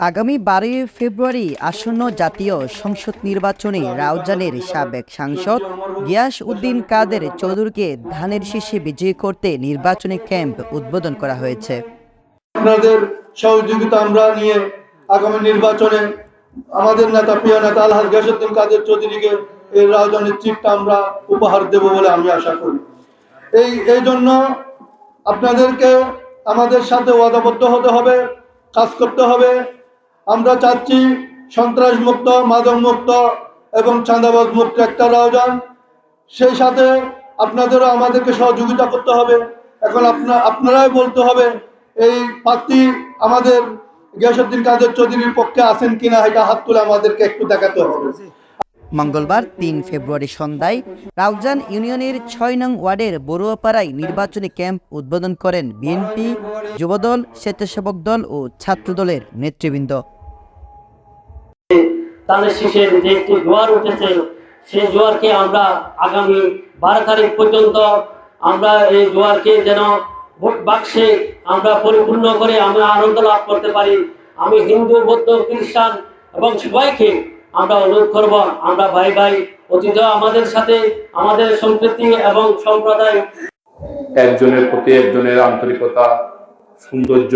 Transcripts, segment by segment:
আগামী বারোই ফেব্রুয়ারি আসন্ন জাতীয় সংসদ নির্বাচনে রাউজানের সাবেক সাংসদ গিয়াস উদ্দিন কাদের চৌধুরীকে ধানের শীষে বিজয়ী করতে নির্বাচনী ক্যাম্প উদ্বোধন করা হয়েছে। আপনাদের সহযোগিতা আমরা নিয়ে আগামী নির্বাচনে আমাদের নেতা, প্রিয় নেতা আলহাজ গিয়াসুদ্দিন কাদের চৌধুরীকে এই রাজধানীর চিঠটা আমরা উপহার দেব বলে আমি আশা করি। এই এই জন্য আপনাদেরকে আমাদের সাথে ওয়াদাবদ্ধ হতে হবে, কাজ করতে হবে। আমরা চাচ্ছি সন্ত্রাস মুক্ত মাদক মুক্ত এবং চাঁদাবাজ মুক্ত একটা রাজধান। সেই সাথে আপনাদেরও আমাদেরকে সহযোগিতা করতে হবে। এখন আপনার আপনারাই বলতে হবে, এই প্রার্থী আমাদের গিয়াসুদ্দিন কাদের চৌধুরীর পক্ষে আছেন কিনা, এটা হাত তুলে আমাদেরকে একটু দেখাতে হবে। মঙ্গলবার তিন ফেব্রুয়ারি সন্ধ্যায় রাউজান ইউনিয়নের ছয় নং ওয়ার্ডের বড়ুয়াপাড়ায় নির্বাচনী ক্যাম্প উদ্বোধন করেন বিএনপি যুবদল, স্বেচ্ছাসেবক দল ও ছাত্রদলের নেতৃবৃন্দ। তাদের শেষের যে একটি জোয়ার উঠেছে, সেই জোয়ারকে আমরা আগামী বারো তারিখ পর্যন্ত আমরা এই জোয়ারকে যেন ভোট বাক্সে আমরা পরিপূর্ণ করে আমরা আনন্দ লাভ করতে পারি। আমি হিন্দু, বৌদ্ধ, খ্রিস্টান এবং সবাইকে আমরা অনুরোধ করব, আমরা ভাই ভাই অতীত আমাদের সাথে, আমাদের সম্প্রীতি এবং সম্প্রদায়। একজনের প্রতি একজনের আন্তরিকতা, সৌন্দর্য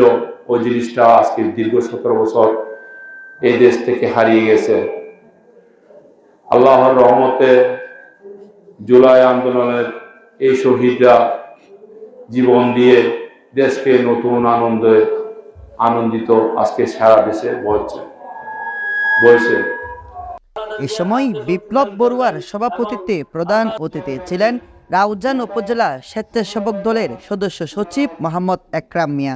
ও জিনিসটা আজকে দীর্ঘ সতেরো বছর এই দেশ থেকে হারিয়ে গেছে। আল্লাহর রহমতে জুলাই আন্দোলনের এই শহীদরা জীবন দিয়ে দেশকে নতুন আনন্দে আনন্দিত আজকে সারা দেশে বলছে বলছে এ সময় বিপ্লব বড়ুয়ার সভাপতিত্বে প্রধান অতিথি ছিলেন রাউজান উপজেলা স্বেচ্ছাসেবক দলের সদস্য সচিব মোহাম্মদ একরাম মিয়া।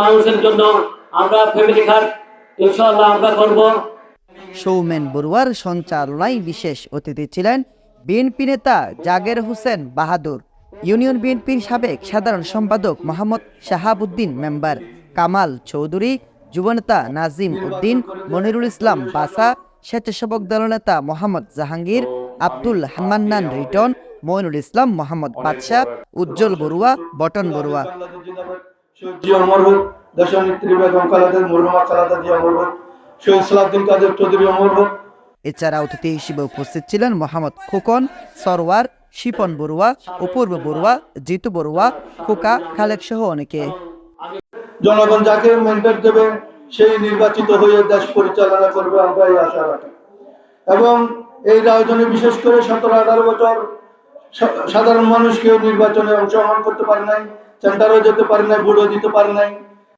মানুষের জন্য আমরা ফ্যামিলি কার্ড ইনশাআল্লাহ আমরা করব। সৌমেন বড়ুয়ার সঞ্চালনায় বিশেষ অতিথি ছিলেন বিএনপি নেতা জাগের হোসেন বাহাদুর ইউনিয়ন বিএনপির সাবেক সাধারণ সম্পাদক মোহাম্মদ শাহাবুদ্দিন মেম্বার কামাল চৌধুরী যুবনেতা নাজিম উদ্দিন মনিরুল ইসলাম বাসা স্বেচ্ছাসেবক দলনেতা মোহাম্মদ জাহাঙ্গীর আব্দুল হান্নান রিটন মইনুল ইসলাম মোহাম্মদ বাদশাহ উজ্জ্বল বড়ুয়া বটন বড়ুয়া দেশনেত্রী বেগম খালেদা মরহুমা খালেদা জিয়া অমর শহীদ সালাউদ্দিন কাদের চৌধুরী অমর এছাড়া অতিথি হিসেবে উপস্থিত ছিলেন মোহাম্মদ খোকন সরওয়ার শিপন বড়ুয়া অপূর্ব বড়ুয়া জিতু বড়ুয়া খোকা খালেক সহ অনেকে। জনগণ যাকে ম্যান্ডেট দেবে সেই নির্বাচিত হয়ে দেশ পরিচালনা করবে আমরা এই আশা রাখি। এবং এই রাজধানী বিশেষ করে সতেরো আঠারো বছর সাধারণ মানুষ কেউ নির্বাচনে অংশগ্রহণ করতে পারে নাই সেন্টারও যেতে পারে নাই ভোটও দিতে পারে নাই।